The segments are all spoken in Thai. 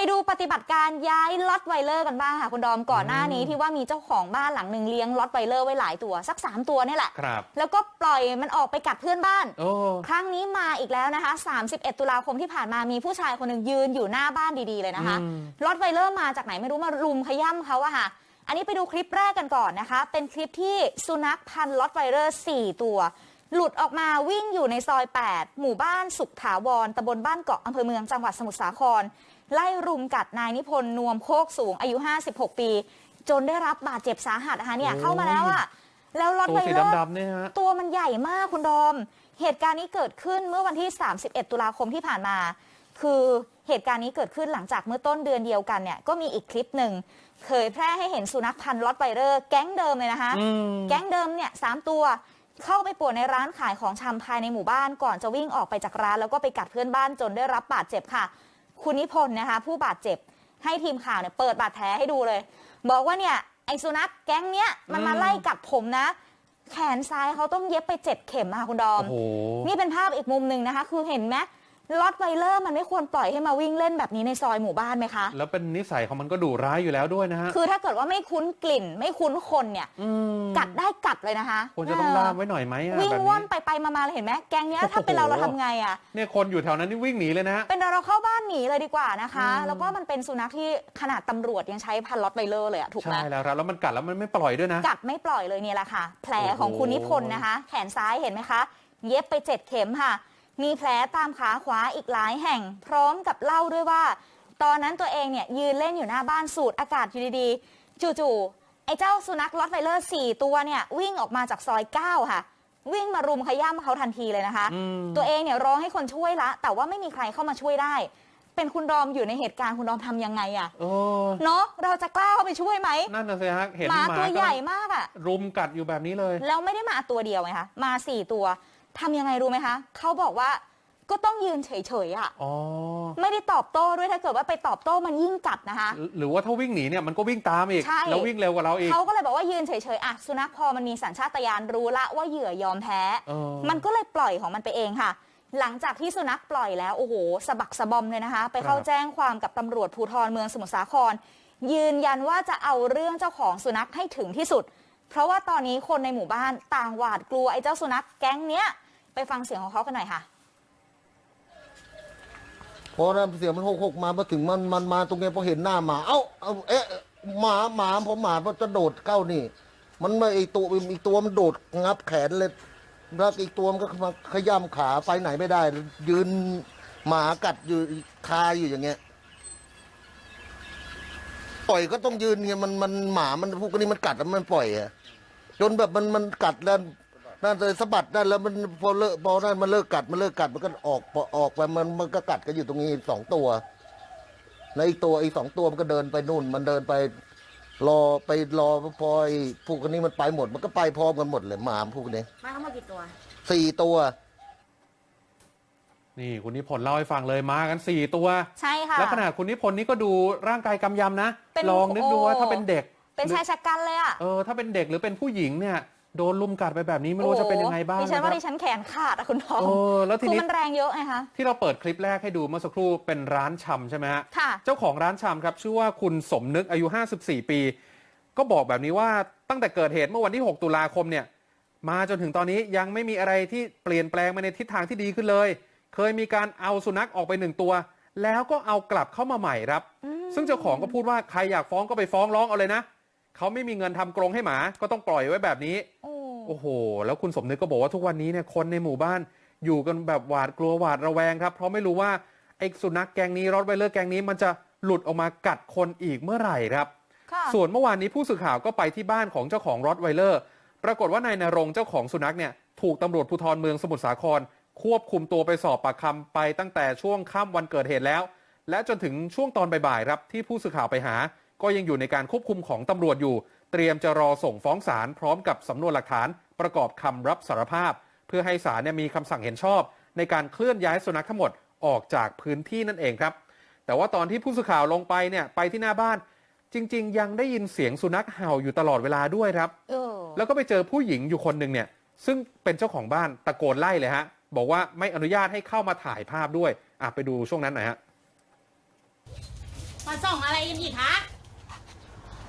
ไปดูปฏิบัติการย้ายล็อตไวเลอร์กันบ้างค่ะคุณดอมก่อนหน้านี้ที่ว่ามีเจ้าของบ้านหลังหนึ่งเลี้ยงล็อตไวเลอร์ไว้หลายตัวสัก 3 ตัวนี่แหละ ครับ แล้วก็ปล่อยมันออกไปกัดเพื่อนบ้าน โอ้ ครั้งนี้มาอีกแล้วนะคะ 31 ตุลาคมที่ผ่านมามีผู้ชายคนหนึ่งยืนอยู่หน้าบ้านดีๆเลยนะคะ อืม ล็อตไวเลอร์มาจากไหนไม่รู้มารุมขย่ำเขาอะค่ะ อันนี้ไปดูคลิปแรกกันก่อนนะคะ เป็นคลิปที่สุนัขพันธุ์ล็อตไวเลอร์ 4 ตัว หลุดออกมาวิ่งอยู่ในซอย 8 หมู่บ้านสุขถาวรตำบลบ้านเกาะอำเภอเมืองจังหวัดสมุทรสาคร ไล่รุมกัดนายนิพนธ์นวมโคกสูงอายุ 56 ปี จนได้รับบาดเจ็บสาหัสนะคะเนี่ยโอ้ยเข้ามาแล้วอะแล้วล็อตตัวไวสีเลอร์ดำๆเนี่ยฮะ ตัวมันใหญ่มากคุณดอม เหตุการณ์นี้เกิดขึ้นเมื่อวันที่ 31 ตุลาคมที่ผ่านมา คือเหตุการณ์นี้เกิดขึ้นหลังจากเมื่อต้นเดือนเดียวกันเนี่ยก็มีอีกคลิปหนึ่งเผยแพร่ให้เห็นสุนัขพันธุ์ล็อตไวเลอร์แก๊งเดิมเลยนะคะ อืม แก๊งเดิมเนี่ยสามตัวเข้าไปป่วนในร้านขายของชำภายในหมู่บ้านก่อนจะวิ่งออกไปจากร้านแล้วก็ไปกัดเพื่อนบ้านจนได้รับบาดเจ็บค่ะ คุณนิพนธ์นะคะ ผู้บาดเจ็บให้ทีมข่าวเนี่ยเปิดบาดแผลให้ดูเลย บอกว่าเนี่ยไอ้สุนัขแก๊งเนี้ยมันมาอืมไล่กัดผมนะ แขนซ้ายเขาต้องเย็บไปเจ็ดเข็มอะค่ะคุณดอม โอ้โห นี่เป็นภาพอีกมุมหนึ่งนะคะ คือเห็นไหม ล็อตไวเลอร์มันไม่ควรปล่อยให้มาวิ่งเล่นแบบนี้ในซอยหมู่บ้านไหมคะ แล้วเป็นนิสัยของมันก็ดุร้ายอยู่แล้วด้วยนะฮะ คือถ้าเกิดว่าไม่คุ้นกลิ่น ไม่คุ้นคนเนี่ยมกัดได้กัดเลยนะคะควรจะต้องเล่ามไว้หน่อยไหมอะวิ่งแบบว่อนนี้ไปไปมามาเลยเห็นไหมแกงเนี้ยโอ้โหถ้าเป็นเราเราทำไงอะเนี่ยคนอยู่แถวนั้นนี่วิ่งหนีเลยนะฮะ เป็นเราเราเข้าบ้านหนีเลยดีกว่านะคะ อืม แล้วก็มันเป็นสุนัขที่ขนาดตำรวจยังใช้พันล็อตไวเลอร์เลยอะถูกไหม ใช่แล้วครับแล้วมันกัดแล้วมันไม่ปล่อยด้วยนะ กัดไม่ปล่อยเลยเนี่ยแหละค่ะ แผลโอ้โหของคุณนิพนธ์นะคะ แขนซ้ายเห็นไหมคะ เย็บไปเจ็ดเข็มค่ะ มีแผลตามขาขวาอีกหลายแห่ง พร้อมกับเล่าด้วยว่า ตอนนั้นตัวเองเนี่ยยืนเล่นอยู่หน้าบ้านสูดอากาศอยู่ดีๆ จู่ๆไอ้เจ้าสุนัขล็อตไวเลอร์สี่ตัวเนี่ยวิ่งออกมาจากซอยเก้าค่ะ วิ่งมารุมขย้ำเขาทันทีเลยนะคะอืมตัวเองเนี่ยร้องให้คนช่วยละ แต่ว่าไม่มีใครเข้ามาช่วยได้ เป็นคุณดอมอยู่ในเหตุการณ์คุณดอมทำยังไงอะโอ้เนาะเราจะกล้าเข้าไปช่วยไหมนั่นน่ะสิฮะเห็นหมาหมาตัวก็ใหญ่มากอะรุมกัดอยู่แบบนี้เลย แล้วไม่ได้มาตัวเดียวไงคะ มาสี่ตัว ทำยังไงรู้ไหมคะ เขาบอกว่าก็ต้องยืนเฉยๆอะ่ะ อ๋อ ไม่ได้ตอบโต้ด้วยถ้าเกิดว่าไปตอบโต้มันยิ่งกัดนะคะหรือหรือว่าถ้าวิ่งหนีเนี่ยมันก็วิ่งตามอีก ใช่ แล้ววิ่งเร็วกว่าเราอีก เขาก็เลยบอกว่ายืนเฉยๆอะสุนัขพอมันมีสัญชาตญาณรู้ละว่าเหยื่อยอมแพ้ เออ มันก็เลยปล่อยของมันไปเองค่ะ หลังจากที่สุนัขปล่อยแล้วโอ้โหสะบักสะบอมเลยนะคะ ไปเข้าครับแจ้งความกับตำรวจภูธรเมืองสมุทรสาคร ยืนยันว่าจะเอาเรื่องเจ้าของสุนัขให้ถึงที่สุด เพราะว่าตอนนี้คนในหมู่บ้านต่างหวาดกลัวไอ้เจ้าสุนัขแก๊งเนี้ย ไปฟังเสียงของเขากันหน่อยค่ะ พอนะเสียงมันหกหกมามาถึงมันมันมาตรงเนี้ยพอเห็นหน้าหมา เอ้าเอาเอ๊ะหมาหมาผมหมามันจะโดดเข้านี่ มันมาอีตัวอีกตัวมันโดดงับแขนเลยแล้วอีกตัวมันก็มาขย้ำขาไปไหนไม่ได้ ยืนหมากัดอยู่คาอยู่อย่างเงี้ยปล่อยก็ต้องยืนไงมันมันหมามันพวกนี้มันกัดแล้วมันปล่อยอะจนแบบมันมันกัดแล้ว นั่นเลยสะบัดนั่นแล้วมันพอเลิกพอนั่นมันเลิกกัดมันเลิกกัดมันก็ออกพอออกไปมันมันก็กัดกันอยู่ตรงนี้สองตัวแล้วอีกตัวอีกสองตัวมันก็เดินไปนู่น มันเดินไป รอไปรอพอไอ้พวกนี้มันไปหมด มันก็ไปพร้อมกันหมดเลยหมาพวกนี้มาทั้งหมดกี่ตัวสี่ตัว นี่คุณนิพนธ์เล่าให้ฟังเลยมากันสี่ตัว ใช่ค่ะ แล้วขนาดคุณนิพนธ์นี่ก็ดูร่างกายกำยำนะ เป็นลองนึกดูว่าโอ้ถ้าเป็นเด็ก เป็นชายชะกันเลยอะ เออถ้าเป็นเด็กหรือเป็นผู้หญิงเนี่ย โดนลุมกัดไปแบบนี้ไม่รู้จะเป็นยังไงบ้างดิฉันว่าะครับดิฉันแขนขาดอะคุณทองเออแล้วทีคือนี้มันแรงเยอะไงคะที่เราเปิดคลิปแรกให้ดูเมื่อสักครู่เป็นร้านชำใช่ไหมฮะค่ะเจ้าของร้านชำครับ ชื่อว่าคุณสมนึกอายุ 54 ปี ก็บอกแบบนี้ว่าตั้งแต่เกิดเหตุเมื่อวันที่ 6 ตุลาคมเนี่ย มาจนถึงตอนนี้ยังไม่มีอะไรที่เปลี่ยนแปลงมาในทิศทางที่ดีขึ้นเลย เคยมีการเอาสุนัขออกไปหนึ่งตัว แล้วก็เอากลับเข้ามาใหม่ครับ ซึ่งเจ้าของก็พูดว่าใครอยากฟ้องก็ไปฟ้องร้องเอาเลยนะ เขาไม่มีเงินทำกรงให้หมาก็ต้องปล่อยไว้แบบนี้โอ้โอ้โห แล้วคุณสมนึกก็บอกว่าทุกวันนี้เนี่ยคนในหมู่บ้านอยู่กันแบบหวาดกลัวหวาดระแวงครับ เพราะไม่รู้ว่าไอ้สุนัขแกงนี้รอดไวเลอร์แกงนี้มันจะหลุดออกมากัดคนอีกเมื่อไหร่ครับค่ะส่วนเมื่อวานนี้ผู้สื่อข่าวก็ไปที่บ้านของเจ้าของรอดไวเลอร์ ปรากฏว่านายนรงค์เจ้าของสุนัขเนี่ยถูกตำรวจภูธรเมืองสมุทรสาคร ควบคุมตัวไปสอบปากคำไปตั้งแต่ช่วงค่ำวันเกิดเหตุแล้ว และจนถึงช่วงตอนบ่ายๆครับที่ผู้สื่อข่าวไปหา ก็ยังอยู่ในการควบคุมของตำรวจอยู่ เตรียมจะรอส่งฟ้องศาลพร้อมกับสำนวนหลักฐานประกอบคำรับสารภาพ เพื่อให้ศาลเนี่ยมีคำสั่งเห็นชอบ ในการเคลื่อนย้ายสุนัขทั้งหมดออกจากพื้นที่นั่นเองครับ แต่ว่าตอนที่ผู้สื่อข่าวลงไปเนี่ยไปที่หน้าบ้าน จริง ๆ ยังได้ยินเสียงสุนัขเห่าอยู่ตลอดเวลาด้วยครับเออแล้วก็ไปเจอผู้หญิงอยู่คนหนึ่งเนี่ยซึ่งเป็นเจ้าของบ้านตะโกนไล่เลยฮะ บอกว่าไม่อนุญาตให้เข้ามาถ่ายภาพด้วยอะไปดูช่วงนั้นหน่อยฮะพมาส่งอะไรกันอีกคะ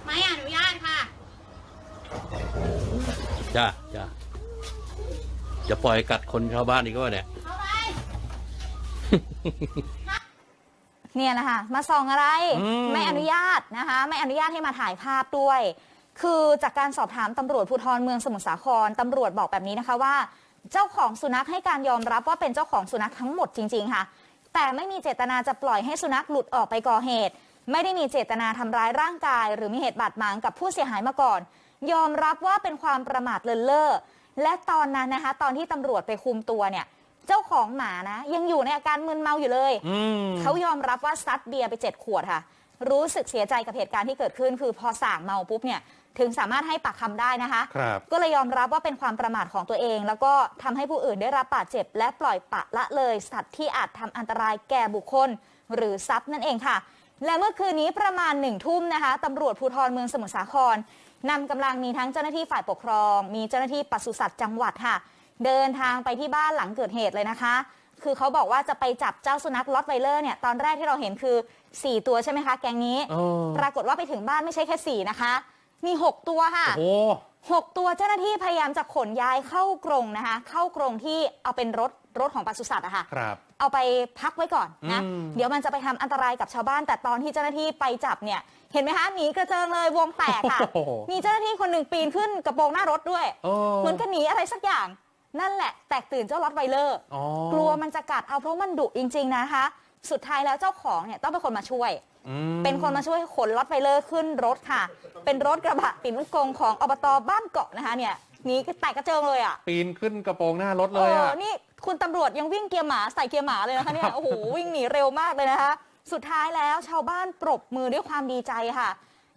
ไม่อนุญาตค่ะ จ้าจ้าจะปล่อยกัดคนชาวบ้านอีกก็เนี่ย เข้าไป เนี่ยแหละค่ะมาส่องอะไร อืม ไม่อนุญาตนะคะ ไม่อนุญาตให้มาถ่ายภาพด้วย คือจากการสอบถามตำรวจภูธรเมืองสมุทรสาครตำรวจบอกแบบนี้นะคะว่า เจ้าของสุนัขให้การยอมรับว่าเป็นเจ้าของสุนัขทั้งหมดจริง ๆ ค่ะ แต่ไม่มีเจตนาจะปล่อยให้สุนัขหลุดออกไปก่อเหตุ ไม่ได้มีเจตนาทำร้ายร่างกาย หรือมีเหตุบาดหมางกับผู้เสียหายมาก่อน ยอมรับว่าเป็นความประมาทเลินเล่อและตอนนั้นนะคะ ตอนที่ตำรวจไปคุมตัวเนี่ย เจ้าของหมานะ ยังอยู่ในอาการมึนเมาอยู่เลยอืมเขายอมรับว่าซัดเบียร์ไปเจ็ดขวดค่ะ รู้สึกเสียใจกับเหตุการณ์ที่เกิดขึ้น คือพอส่างเมาปุ๊บเนี่ยถึงสามารถให้ปากคำได้นะคะครับก็เลยยอมรับว่าเป็นความประมาทของตัวเอง แล้วก็ทำให้ผู้อื่นได้รับบาดเจ็บ และปล่อยปละละเลยสัตว์ที่อาจทำอันตรายแก่บุคคล หรือทรัพย์นั่นเองค่ะ และเมื่อคืนนี้ประมาณหนึ่งทุ่มนะคะตำรวจภูธรเมืองสมุทรสาครนำกำลังมีทั้งเจ้าหน้าที่ฝ่ายปกครอง มีเจ้าหน้าที่ปศุสัตว์จังหวัดค่ะ เดินทางไปที่บ้านหลังเกิดเหตุเลยนะคะ คือเขาบอกว่าจะไปจับเจ้าสุนัขลอตไวเลอร์เนี่ยตอนแรกที่เราเห็นคือ 4 ตัวใช่ไหมคะ แกงนี้เออปรากฏว่าไปถึงบ้านไม่ใช่แค่ 4 นะคะ มี 6 ตัวค่ะ โอ้ หกตัวเจ้าหน้าที่พยายามจะขนย้ายเข้ากรงนะคะ เข้ากรงที่เอาเป็นรถรถของปศุสัตว์อะค่ะ ครับ เอาไปพักไว้ก่อนนะ อืม เดี๋ยวมันจะไปทำอันตรายกับชาวบ้าน แต่ตอนที่เจ้าหน้าที่ไปจับเนี่ย เห็นไหมคะหนีกระเจิงเลยวงแตกค่ะ โอ้โหมีเจ้าหน้าที่คนหนึ่งปีนขึ้นกระโปรงหน้ารถด้วยโอ้เหมือนกับหนีอะไรสักอย่าง นั่นแหละแตกตื่นเจ้ารถไวเลอร์ อ๋อ กลัวมันจะกัดเอาเพราะมันดุจริง ๆ นะคะ สุดท้ายแล้วเจ้าของเนี่ยต้องเป็นคนมาช่วย อืม เป็นคนมาช่วยขนรถไฟเลอร์ขึ้นรถค่ะ เป็นรถกระบะติดลูกกรงของอบตบ้านเกาะนะคะเนี่ยหนีแตกกระเจิงเลยอะ ปีนขึ้นกระโปรงหน้ารถเลยอะอนี่คุณตำรวจยังวิ่งเกียร์หมาใส่เกียร์หมาเลยนะคะเนี่ยโอ้โหวิ่งหนีเร็วมากเลยนะคะ สุดท้ายแล้วชาวบ้านปรบมือด้วยความดีใจค่ะ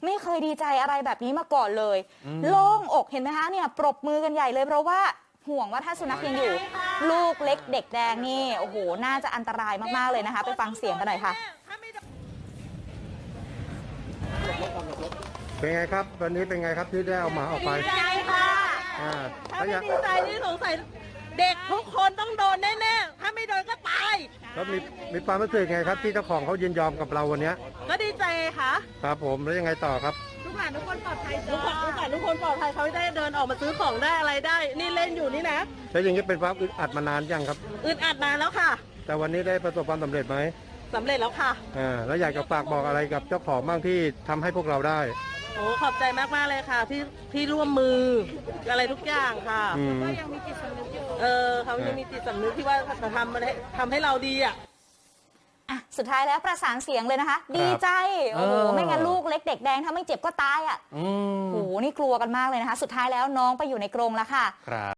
ไม่เคยดีใจอะไรแบบนี้มาก่อนเลย โล่งอกเห็นไหมคะเนี่ยปรบมือกันใหญ่เลยเพราะว่า ห่วงว่าถ้าสุนัขยังอยู่ ลูกเล็กเด็กแดงนี่โอ้โหน่าจะอันตรายมากๆเลยนะคะ ไปฟังเสียงกันหน่อยค่ะ เป็นไงครับ วันนี้เป็นไงครับที่ได้เอาหมาออกไปดีใจค่ะอ่าถ้าแล้วไม่อยากดีใจนี่สงสัยเด็กทุกคนต้องโดนแน่ๆ ถ้าไม่โดนก็ตาย แล้วมีมีความรู้สึกไงครับที่เจ้าของเขายินยอมกับเราวันเนี้ยก็ดีใจค่ะ ครับผมแล้วยังไงต่อครับทุ กหลานทุกคนปลอดภัยทุกคนทุกหลานทุกคนปลอดภัยเขาได้เดินออกมาซื้อของได้อะไรได้ นี่เล่นอยู่นี่นะ แล้วอย่างนี้เป็นความอึดอัดมานานยังครับ อึดอัดนานแล้วค่ะแต่วันนี้ได้ประสบความสำเร็จไหมสำเร็จแล้วค่ะ อ่าแล้วอยากจะฝากบอกอะไรกับเจ้าของบ้างที่ทำให้พวกเราได้โอ้ขอบใจมากๆเลยค่ะ ที่ที่ร่วมมืออะไรทุกอย่างค่ะ อืมเออเขายังมีจิตสำนึกที่ว่าจะทำมันให้ทำให้เราดีอะ อะสุดท้ายแล้วประสานเสียงเลยนะคะ ดีใจโอ้โหเออ ไม่งั้นลูกเล็กเด็กแดงถ้าไม่เจ็บก็ตายอะอืมโอ้โหนี่กลัวกันมากเลยนะคะ สุดท้ายแล้วน้องไปอยู่ในกรงแล้วค่ะ ครับ